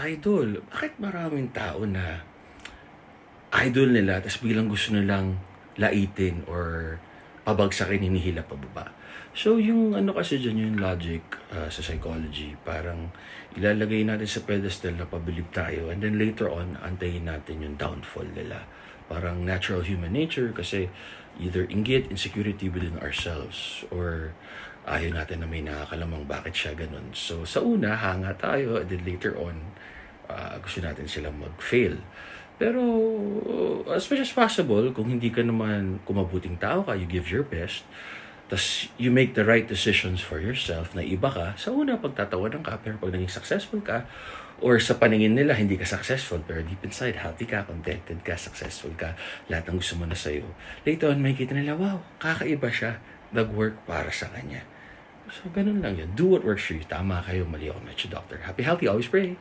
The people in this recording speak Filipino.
idol. Bakit maraming tao na idol nila tapos biglang gusto nilang laitin or pabagsakin, hinihila pababa. So, yung ano kasi dyan, yung logic uh, sa psychology, parang ilalagay natin sa pedestal na pabilib tayo and then later on, antayin natin yung downfall nila. Parang natural human nature kasi either inggit, insecurity within ourselves or ayaw natin na may nakakalamang bakit siya ganun. So, sa una, hanga tayo and then later on, uh, gusto natin silang mag-fail. Pero as much as possible, kung hindi ka naman kumabuting tao ka, you give your best, tas you make the right decisions for yourself na iba ka, sa una pagtatawanan ka, pero pag naging successful ka, or sa paningin nila, hindi ka successful, pero deep inside, happy ka, contented ka, successful ka, lahat ng gusto mo na sa'yo. Later on, makikita nila, wow, kakaiba siya, nag-work para sa kanya. So, ganun lang yun. Do what works for you. Tama kayo, mali ako, Metro Doctor. Happy, healthy, always pray.